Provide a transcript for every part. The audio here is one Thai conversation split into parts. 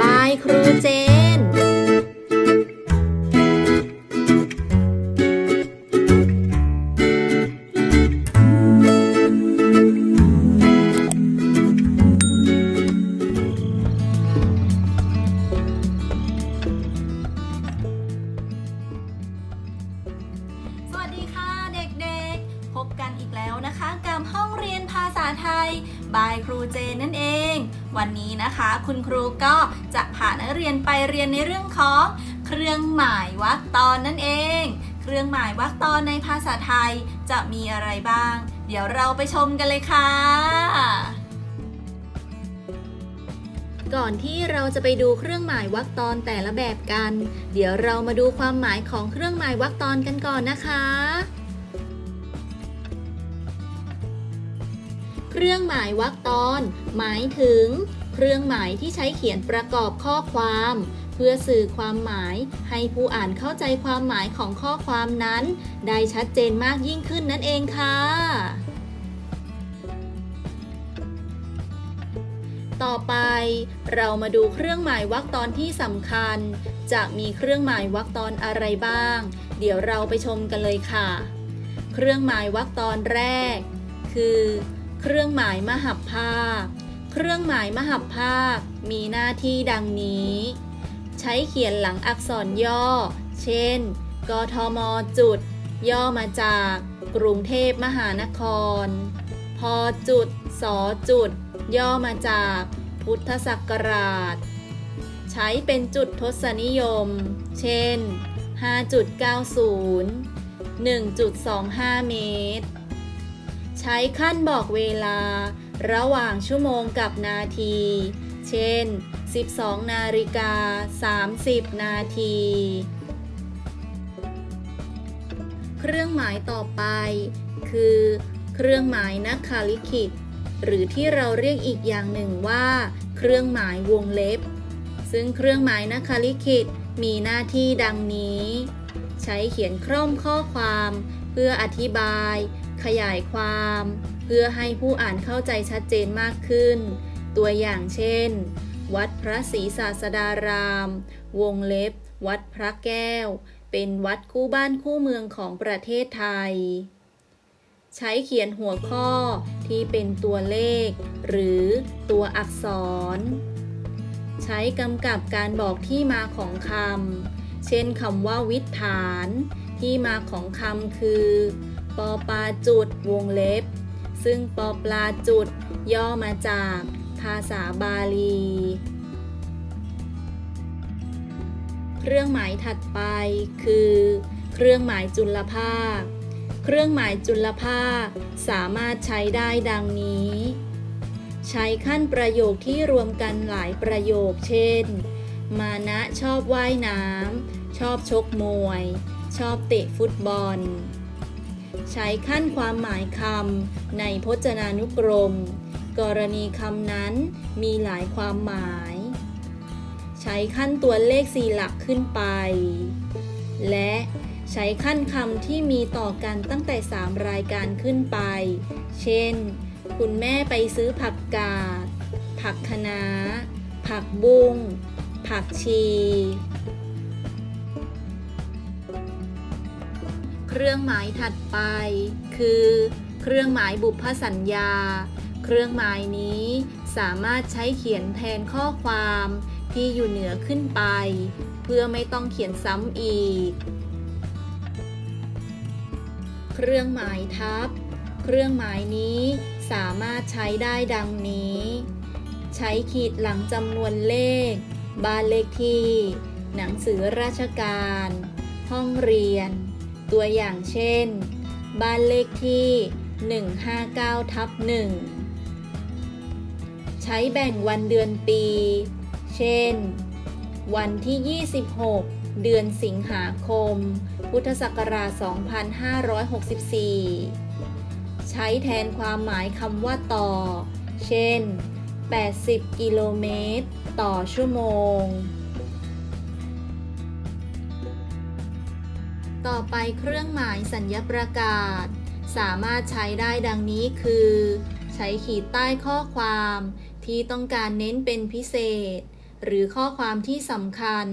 บา วันนี้นะคะ คุณครูก็จะพานักเรียนไปเรียนในเรื่องของเครื่องหมายวรรคตอนนั่นเอง เครื่องหมายวรรคตอนในภาษาไทยจะมีอะไรบ้าง เดี๋ยวเราไปชมกันเลยค่ะ ก่อนที่เราจะไปดูเครื่องหมายวรรคตอนแต่ละแบบกัน เดี๋ยวเรามาดูความหมายของเครื่องหมายวรรคตอนกันก่อนนะคะเครื่องหมายวรรคตอน หมายถึง เครื่องหมายที่ใช้เขียนประกอบข้อความ เพื่อสื่อความหมายให้ผู้อ่านเข้าใจความหมายของข้อความนั้น ได้ชัดเจนมากยิ่งขึ้นนั่นเองค่ะ ต่อไปเรามาดูเครื่องหมายวรรคตอนที่สำคัญ จะมีเครื่องหมายวรรคตอนอะไรบ้าง เดี๋ยวเราไปชมกันเลยค่ะ เครื่องหมายวรรคตอนแรก คือ เครื่องหมายมหัพภาค เครื่องหมายมหัพภาค มีหน้าที่ดังนี้ ใช้เขียนหลังอักษรย่อ เช่น กทมจุด ย่อมาจาก กรุงเทพมหานคร พจุด สจุด ย่อมาจาก พุทธศักราช ใช้เป็นจุดทศนิยม เช่น 5.90 1.25 เมตร ใช้ขั้นบอกเวลา ระหว่างชั่วโมงกับนาที เช่น 12 นาฬิกา 30 นาที เครื่องหมายต่อไป คือ เครื่องหมายนักคาลิขิต หรือที่เราเรียกอีกอย่างหนึ่งว่า เครื่องหมายวงเล็บ ซึ่งเครื่องหมายนักคาลิขิตมีหน้าที่ดังนี้ ใช้เขียนคร่อมข้อความ เพื่ออธิบาย ขยายความ เพื่อให้ผู้อ่านเข้าใจชัดเจนมากขึ้น ตัวอย่างเช่น วัดพระศรีศาสดาราม วงเล็บ วัดพระแก้ว เป็นวัดคู่บ้านคู่เมืองของประเทศไทย ใช้เขียนหัวข้อที่เป็นตัวเลข หรือตัวอักษร ใช้กำกับการบอกที่มาของคำ เช่นคำว่าวิถฐาน ที่มาของคำคือ ปอปาจุดวงเล็บ ซึ่งปอปลาจุดย่อมาจากภาษาบาลี เครื่องหมายถัดไปคือ เครื่องหมายจุลภาค เครื่องหมายจุลภาคสามารถใช้ได้ดังนี้ ใช้ขั้นประโยคที่รวมกันหลายประโยค เช่น มานะชอบว่ายน้ำชอบชกมวย ชอบเตะฟุตบอล ใช้ขั้นความหมายคำในพจนานุกรม กรณีคำนั้นมีหลายความหมาย ใช้ขั้นตัวเลขสี่หลักขึ้นไป และใช้ขั้นคำที่มีต่อกันตั้งแต่ 3 รายการขึ้นไป เช่น คุณแม่ไปซื้อผักกาด ผักคะน้า ผักบุ้ง ผักชี เครื่องหมายถัดไป คือ เครื่องหมายบุพสัญญา เครื่องหมายนี้สามารถใช้เขียนแทนข้อความที่อยู่เหนือขึ้นไป เพื่อไม่ต้องเขียนซ้ำอีก เครื่องหมายทับ เครื่องหมายนี้สามารถใช้ได้ดังนี้ ใช้ขีดหลังจำนวนเลข บ้านเลขที่ หนังสือราชการ ห้องเรียน ตัวอย่างเช่น บ้านเลขที่ 159ทับ1ใช้แบ่งวันเดือนปี เช่น วันที่ 26 เดือนสิงหาคม พุทธศักราช 2564 ใช้แทนความหมายคำว่าต่อ เช่น 80 กิโลเมตร ต่อชั่วโมง ต่อไปเครื่องหมายสัญญประกาศ สามารถใช้ได้ดังนี้คือ ใช้ขีดใต้ข้อความ ที่ต้องการเน้นเป็นพิเศษ หรือข้อความที่สำคัญ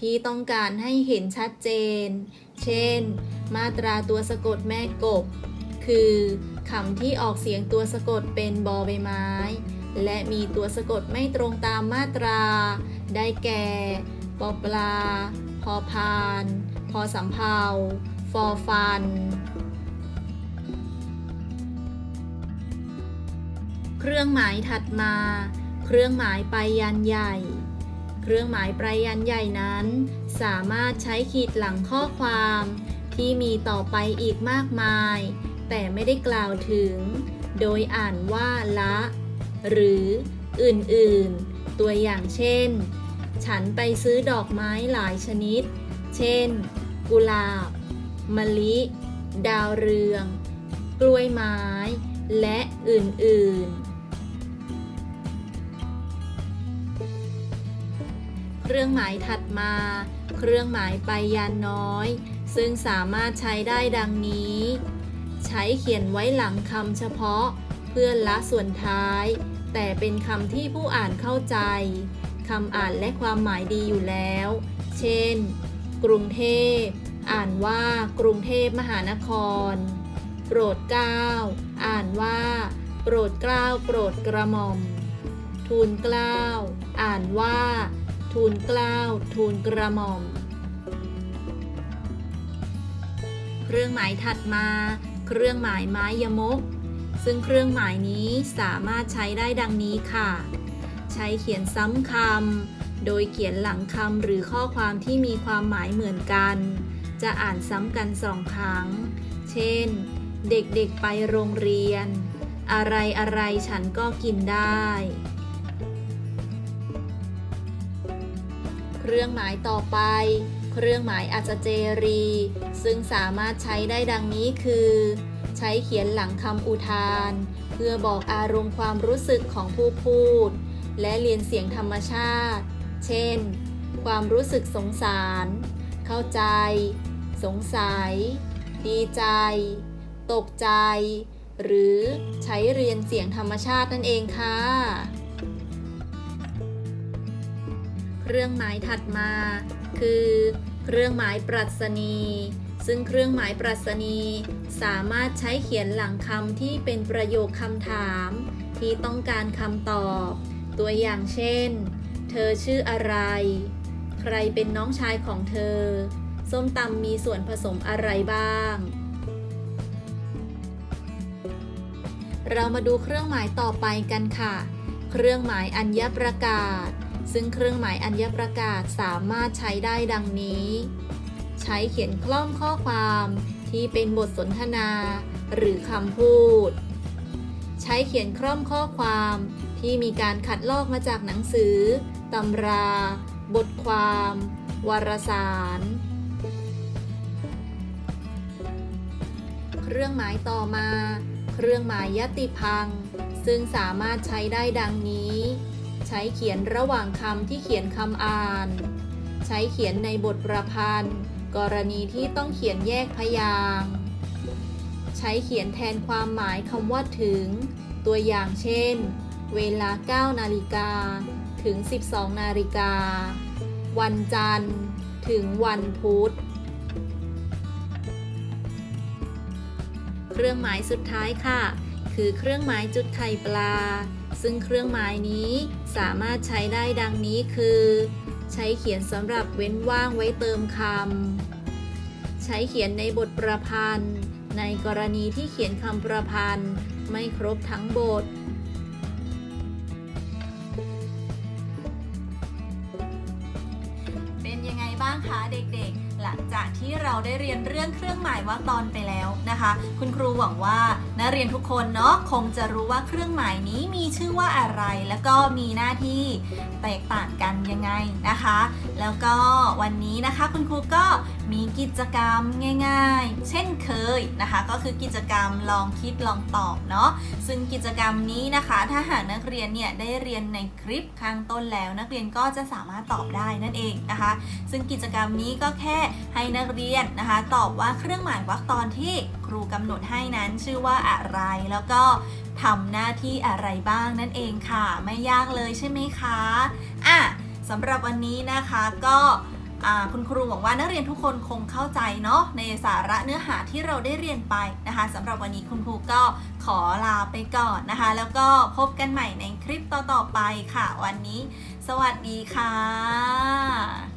ที่ต้องการให้เห็นชัดเจน เช่น มาตราตัวสะกดแม่กบ คือคำที่ออกเสียงตัวสะกดเป็นบอใบไม้ และมีตัวสะกดไม่ตรงตามมาตรา ได้แก่ปอปลา พอพาน พอสำเภาฟอฟัน เครื่องหมายถัดมา เครื่องหมายไปยันใหญ่ เครื่องหมายไปยันใหญ่นั้น สามารถใช้ขีดหลังข้อความที่มีต่อไปอีกมากมาย แต่ไม่ได้กล่าวถึง โดยอ่านว่าละ หรืออื่นๆ ตัวอย่างเช่น ฉันไปซื้อดอกไม้หลายชนิด เช่น กุหลาบ มะลิ ดาวเรือง กล้วยไม้ และอื่น ๆ เครื่องหมายถัดมา เครื่องหมายไปยานน้อย ซึ่งสามารถใช้ได้ดังนี้ ใช้เขียนไว้หลังคำเฉพาะเพื่อละส่วนท้าย แต่เป็นคำที่ผู้อ่านเข้าใจคำอ่านและความหมายดีอยู่แล้ว เช่น กรุงเทพ อ่านว่ากรุงเทพมหานคร โปรดเกล้า อ่านว่า โปรดเกล้า โปรดกระหม่อม ทูลเกล้า อ่านว่า ทูลเกล้า ทูลกระหม่อม เครื่องหมายถัดมา เครื่องหมายไม้ยมก ซึ่งเครื่องหมายนี้สามารถใช้ได้ดังนี้ค่ะ ใช้เขียนซ้ำคำ โดยเขียนหลังคำหรือข้อความที่มีความหมายเหมือนกัน จะอ่านซ้ำกันสองครั้ง เช่น เด็กๆไปโรงเรียน อะไรอะไรฉันก็กินได้ เครื่องหมายต่อไป เครื่องหมายอัจเจรี ซึ่งสามารถใช้ได้ดังนี้คือ ใช้เขียนหลังคำอุทาน เพื่อบอกอารมณ์ความรู้สึกของผู้พูด และเรียนเสียงธรรมชาติ เช่น ความรู้สึกสงสาร เข้าใจ สงสัย ดีใจ ตกใจ หรือใช้เรียนเสียงธรรมชาตินั่นเองค่ะเครื่องหมายถัดมา คือ เครื่องหมายปรัชนี ซึ่งเครื่องหมายปรัชนี สามารถใช้เขียนหลังคำที่เป็นประโยคคำถาม ที่ต้องการคำตอบ ตัวอย่างเช่น เธอชื่ออะไร ใครเป็นน้องชายของเธอ ส้มตำมีส่วนผสมอะไรบ้าง เรามาดูเครื่องหมายต่อไปกันค่ะ เครื่องหมายอัญญประกาศ ซึ่งเครื่องหมายอัญญประกาศสามารถใช้ได้ดังนี้ ใช้เขียนคล่อมข้อความที่เป็นบทสนทนา หรือคำพูด ใช้เขียนคล่อมข้อความ ที่มีการคัดลอกมาจากหนังสือ ตำรา บทความ วารสาร เครื่องหมายต่อมา เครื่องหมายยติพัง ซึ่งสามารถใช้ได้ดังนี้ ใช้เขียนระหว่างคำที่เขียนคำอ่าน ใช้เขียนในบทประพันธ์ กรณีที่ต้องเขียนแยกพยางใช้เขียนแทนความหมายคำว่าถึง ตัวอย่างเช่น เวลา 9 นาฬิกา ถึง 12 นาฬิกา วันจันทร์ ถึงวันพุธ เครื่องหมายสุดท้ายค่ะ คือเครื่องหมายจุดไข่ปลา ซึ่งเครื่องหมายนี้สามารถใช้ได้ดังนี้คือ ใช้เขียนสำหรับเว้นว่างไว้เติมคำ ใช้เขียนในบทประพันธ์ ในกรณีที่เขียนคำประพันธ์ ไม่ครบทั้งบท บ้างคะเด็กๆ หลังจากที่เราได้เรียนเรื่องเครื่องหมายวรรคตอนไปแล้วนะคะ คุณครูหวังว่านักเรียนทุกคนเนาะคงจะรู้ว่าเครื่องหมายนี้มีชื่อว่าอะไร แล้วก็มีหน้าที่แตกต่างกันยังไงนะคะ แล้วก็วันนี้นะคะคุณครูก็ มีกิจกรรมง่ายๆ เช่นเคยนะคะ ก็คือกิจกรรมลองคิดลองตอบเนาะซึ่งกิจกรรมนี้นะคะ ถ้าหากนักเรียนเนี่ยได้เรียนในคลิปข้างต้นแล้ว นักเรียนก็จะสามารถตอบได้นั่นเองนะคะ ซึ่งกิจกรรมนี้ก็แค่ให้นักเรียนนะคะ ตอบว่าเครื่องหมายวรรคตอนที่ครูกำหนดให้นั้นชื่อว่าอะไรแล้วก็ทำหน้าที่อะไรบ้างนั่นเองค่ะ ไม่ยากเลยใช่ไหมคะอะสำหรับวันนี้นะคะก็ คุณครูหวังว่านักเรียนทุกคนคงเข้าใจเนาะในสาระเนื้อหาที่เราได้เรียนไปนะคะสำหรับวันนี้คุณครูก็ขอลาไปก่อนนะคะ แล้วก็พบกันใหม่ในคลิปต่อๆไปค่ะ วันนี้ สวัสดีค่ะ